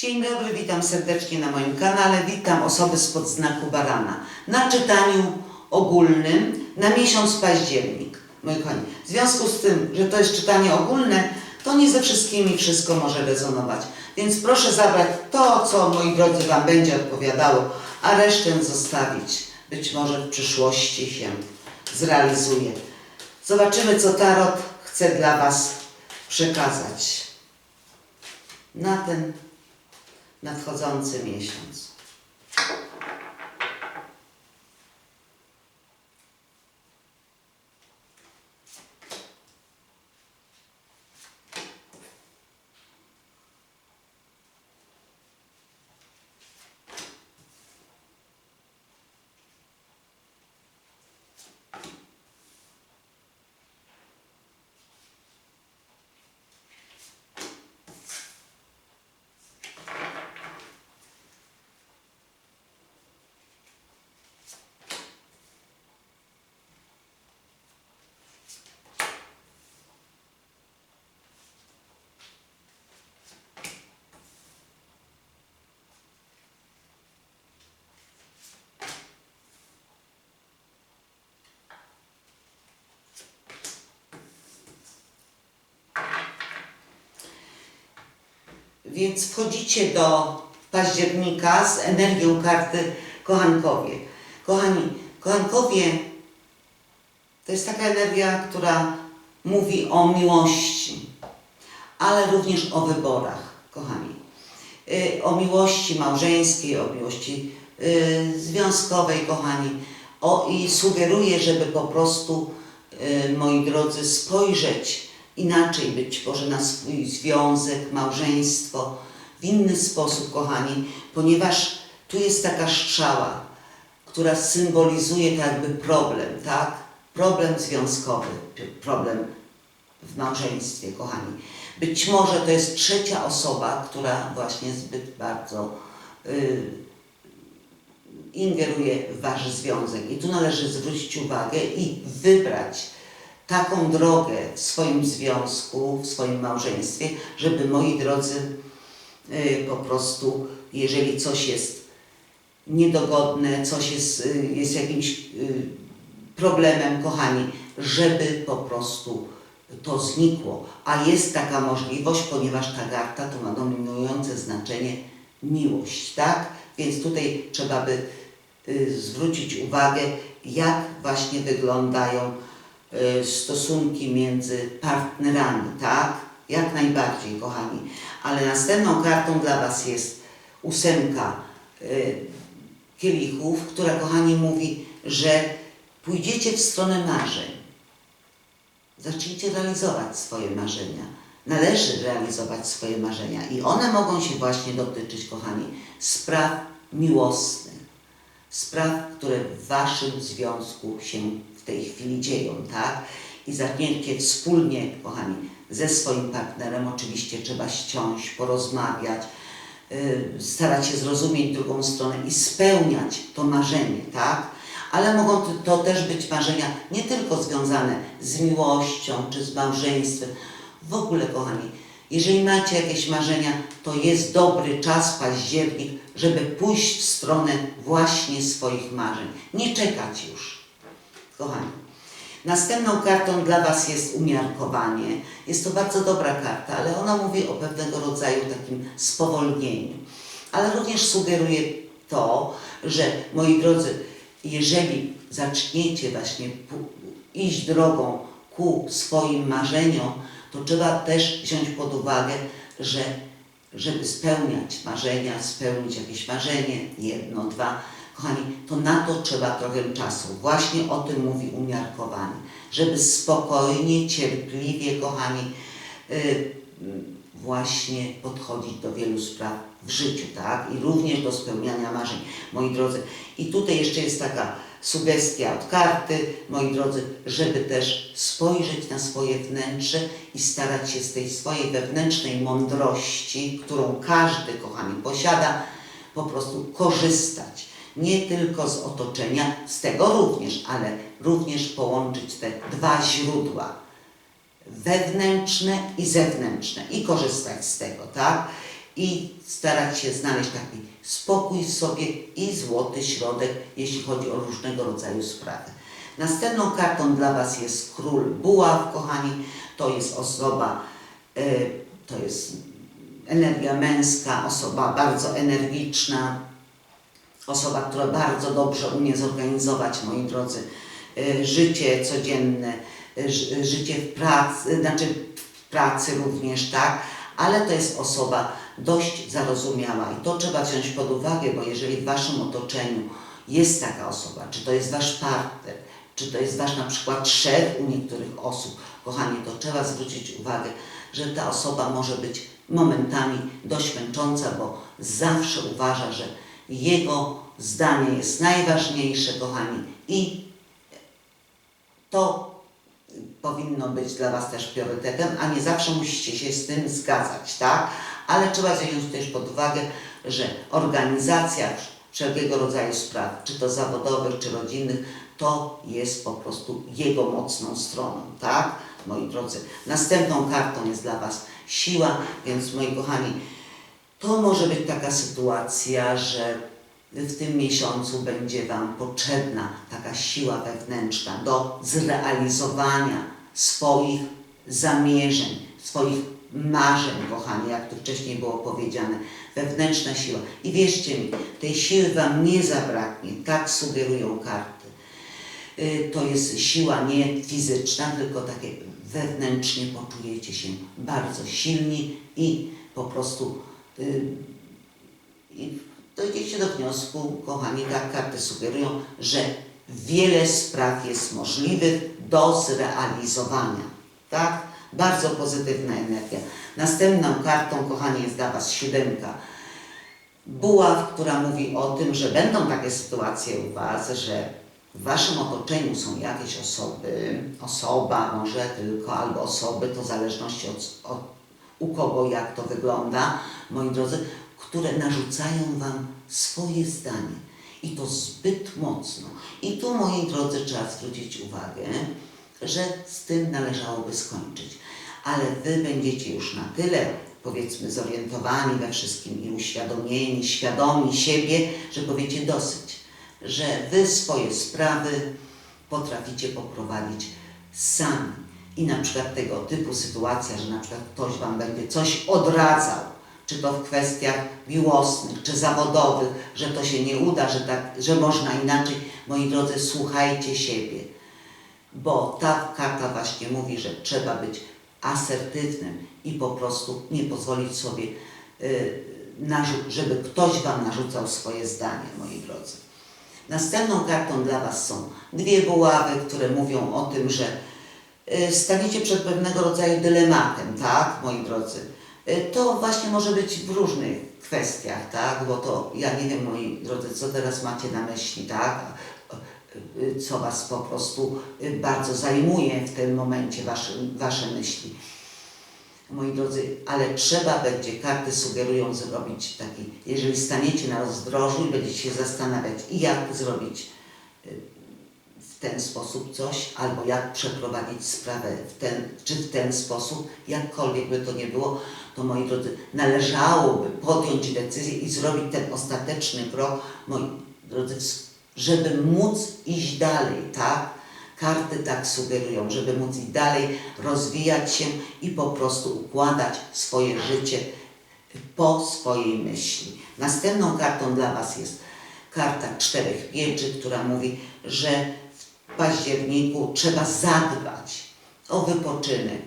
Dzień dobry, witam serdecznie na moim kanale. Witam osoby spod znaku barana. Na czytaniu ogólnym na miesiąc październik. Moi kochani, w związku z tym, że to jest czytanie ogólne, to nie ze wszystkimi wszystko może rezonować. Więc proszę zabrać to, co moi drodzy Wam będzie odpowiadało, a resztę zostawić. Być może w przyszłości się zrealizuje. Zobaczymy, co Tarot chce dla Was przekazać na ten nadchodzący miesiąc. Więc wchodzicie do października z energią karty kochankowie. Kochani, kochankowie to jest taka energia, która mówi o miłości, ale również o wyborach, kochani. Y, O miłości małżeńskiej, o miłości y, związkowej, kochani. O, I sugeruję, żeby po prostu, y, moi drodzy, spojrzeć inaczej być może na swój związek, małżeństwo, w inny sposób, kochani, ponieważ tu jest taka strzała, która symbolizuje jakby problem, tak? Problem związkowy, problem w małżeństwie, kochani. Być może to jest trzecia osoba, która właśnie zbyt bardzo y, ingeruje w wasz związek. I tu należy zwrócić uwagę i wybrać taką drogę w swoim związku, w swoim małżeństwie, żeby moi drodzy y, po prostu, jeżeli coś jest niedogodne, coś jest, y, jest jakimś y, problemem, kochani, żeby po prostu to znikło. A jest taka możliwość, ponieważ ta karta to ma dominujące znaczenie miłość, tak? Więc tutaj trzeba by zwrócić uwagę, jak właśnie wyglądają stosunki między partnerami, tak? Jak najbardziej, kochani. Ale następną kartą dla Was jest ósemka y, kielichów, która, kochani, mówi, że pójdziecie w stronę marzeń. Zacznijcie realizować swoje marzenia. Należy realizować swoje marzenia i one mogą się właśnie dotyczyć, kochani, spraw miłosnych, spraw, które w Waszym związku się tej chwili dzieją, tak? I zaczniecie wspólnie, kochani, ze swoim partnerem, oczywiście trzeba ściąć, porozmawiać, yy, starać się zrozumieć drugą stronę i spełniać to marzenie, tak? Ale mogą to też być marzenia nie tylko związane z miłością czy z małżeństwem. W ogóle, kochani, jeżeli macie jakieś marzenia, to jest dobry czas, październik, żeby pójść w stronę właśnie swoich marzeń. Nie czekać już, kochani. Następną kartą dla Was jest umiarkowanie. Jest to bardzo dobra karta, ale ona mówi o pewnego rodzaju takim spowolnieniu. Ale również sugeruje to, że moi drodzy, jeżeli zaczniecie właśnie iść drogą ku swoim marzeniom, to trzeba też wziąć pod uwagę, że żeby spełniać marzenia, spełnić jakieś marzenie, jedno, dwa, kochani, to na to trzeba trochę czasu. Właśnie o tym mówi umiarkowanie. Żeby spokojnie, cierpliwie, kochani, y, właśnie podchodzić do wielu spraw w życiu, tak? I również do spełniania marzeń, moi drodzy. I tutaj jeszcze jest taka sugestia od karty, moi drodzy, żeby też spojrzeć na swoje wnętrze i starać się z tej swojej wewnętrznej mądrości, którą każdy, kochani, posiada, po prostu korzystać. Nie tylko z otoczenia, z tego również, ale również połączyć te dwa źródła wewnętrzne i zewnętrzne i korzystać z tego, tak? i starać się znaleźć taki spokój w sobie i złoty środek, jeśli chodzi o różnego rodzaju sprawy. Następną kartą dla Was jest król buław, kochani. To jest osoba, e, to jest energia męska, osoba bardzo energiczna, osoba, która bardzo dobrze umie zorganizować, moi drodzy, e, życie codzienne, ży- życie w pracy, znaczy w pracy również, tak, ale to jest osoba dość zarozumiała i to trzeba wziąć pod uwagę, bo jeżeli w Waszym otoczeniu jest taka osoba, czy to jest Wasz partner, czy to jest Wasz na przykład szef u niektórych osób, kochani, to trzeba zwrócić uwagę, że ta osoba może być momentami dość męcząca, bo zawsze uważa, że jego zdanie jest najważniejsze, kochani, i to powinno być dla Was też priorytetem, a nie zawsze musicie się z tym zgadzać, tak? Ale trzeba wziąć też pod uwagę, że organizacja wszelkiego rodzaju spraw, czy to zawodowych, czy rodzinnych, to jest po prostu jego mocną stroną, tak? Moi drodzy, następną kartą jest dla Was siła, więc moi kochani, to może być taka sytuacja, że w tym miesiącu będzie Wam potrzebna taka siła wewnętrzna do zrealizowania swoich zamierzeń, swoich marzeń, kochani, jak tu wcześniej było powiedziane. Wewnętrzna siła. I wierzcie mi, tej siły Wam nie zabraknie, tak sugerują karty. Y, To jest siła nie fizyczna, tylko takie wewnętrznie poczujecie się bardzo silni i po prostu i dojdziecie do wniosku, kochani, tak karty sugerują, że wiele spraw jest możliwych do zrealizowania. Tak? Bardzo pozytywna energia. Następną kartą, kochani, jest dla Was siódemka. Buław, która mówi o tym, że będą takie sytuacje u Was, że w Waszym otoczeniu są jakieś osoby, osoba może tylko, albo osoby, to w zależności od, od u kogo jak to wygląda, moi drodzy, które narzucają Wam swoje zdanie. I to zbyt mocno. I tu, moi drodzy, trzeba zwrócić uwagę, że z tym należałoby skończyć. Ale Wy będziecie już na tyle, powiedzmy, zorientowani we wszystkim i uświadomieni, świadomi siebie, że powiecie dosyć, że Wy swoje sprawy potraficie poprowadzić sami. I na przykład tego typu sytuacja, że na przykład ktoś Wam będzie coś odradzał, czy to w kwestiach miłosnych, czy zawodowych, że to się nie uda, że, tak, że można inaczej. Moi drodzy, słuchajcie siebie, bo ta karta właśnie mówi, że trzeba być asertywnym i po prostu nie pozwolić sobie, y, żeby ktoś Wam narzucał swoje zdanie, moi drodzy. Następną kartą dla Was są dwie buławy, które mówią o tym, że staniecie przed pewnego rodzaju dylematem, tak, moi drodzy. Y, To właśnie może być w różnych kwestiach, tak, bo to ja nie wiem, moi drodzy, co teraz macie na myśli, tak, Y, co Was po prostu y, bardzo zajmuje w tym momencie, wasze, wasze myśli. Moi drodzy, ale trzeba będzie, karty sugerują zrobić taki, jeżeli staniecie na rozdrożu i będziecie się zastanawiać, jak zrobić y, ten sposób coś, albo jak przeprowadzić sprawę w ten, czy w ten sposób, jakkolwiek by to nie było, to moi drodzy, należałoby podjąć decyzję i zrobić ten ostateczny krok, moi drodzy, żeby móc iść dalej, tak? Karty tak sugerują, żeby móc iść dalej, rozwijać się i po prostu układać swoje życie po swojej myśli. Następną kartą dla Was jest karta czterech mieczy, która mówi, że październiku trzeba zadbać o wypoczynek.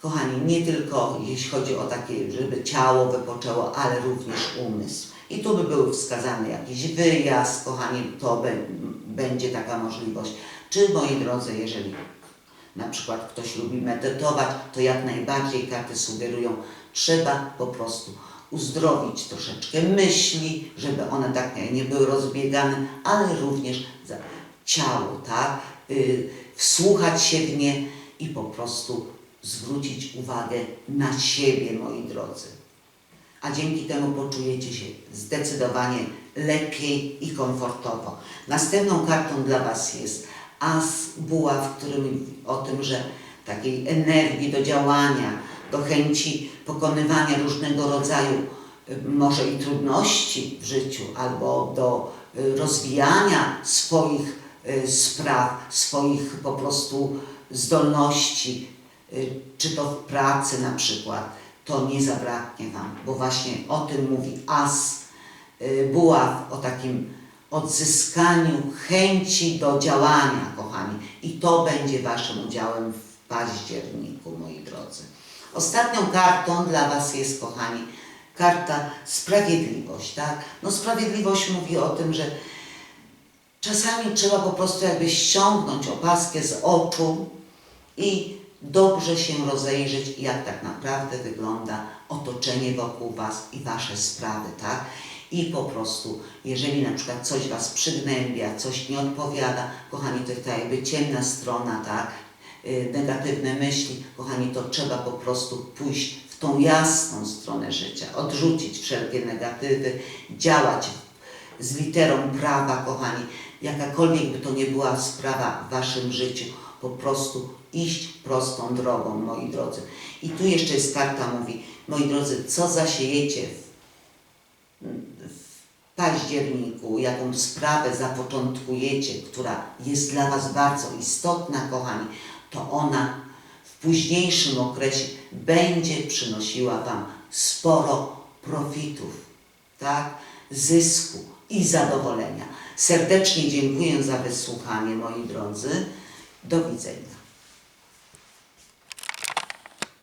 Kochani, nie tylko jeśli chodzi o takie, żeby ciało wypoczęło, ale również umysł. I tu by był wskazany jakiś wyjazd, kochani, to będzie taka możliwość. Czy moi drodzy, jeżeli na przykład ktoś lubi medytować, to jak najbardziej karty sugerują, trzeba po prostu uzdrowić troszeczkę myśli, żeby one tak nie, były rozbiegane, ale również ciało, tak? Y, wsłuchać się w nie i po prostu zwrócić uwagę na siebie, moi drodzy. A dzięki temu poczujecie się zdecydowanie lepiej i komfortowo. Następną kartą dla Was jest as buław, który mówi o tym, że takiej energii do działania, do chęci pokonywania różnego rodzaju y, może i trudności w życiu, albo do y, rozwijania swoich spraw, swoich po prostu zdolności, y, czy to w pracy na przykład, to nie zabraknie Wam, bo właśnie o tym mówi As y, Buław, o takim odzyskaniu chęci do działania, kochani. I to będzie Waszym udziałem w październiku, moi drodzy. Ostatnią kartą dla Was jest, kochani, karta sprawiedliwość, tak? No sprawiedliwość mówi o tym, że czasami trzeba po prostu jakby ściągnąć opaskę z oczu i dobrze się rozejrzeć, jak tak naprawdę wygląda otoczenie wokół Was i Wasze sprawy, tak? I po prostu, jeżeli na przykład coś Was przygnębia, coś nie odpowiada, kochani, to jest ta jakby ciemna strona, tak? Yy, negatywne myśli, kochani, to trzeba po prostu pójść w tą jasną stronę życia, odrzucić wszelkie negatywy, działać z literą prawa, kochani, jakakolwiek by to nie była sprawa w Waszym życiu, po prostu iść prostą drogą, moi drodzy. I tu jeszcze jest karta, mówi, moi drodzy, co zasiejecie w, w październiku, jaką sprawę zapoczątkujecie, która jest dla Was bardzo istotna, kochani, to ona w późniejszym okresie będzie przynosiła Wam sporo profitów, tak? Zysku i zadowolenia. Serdecznie dziękuję za wysłuchanie, moi drodzy. Do widzenia.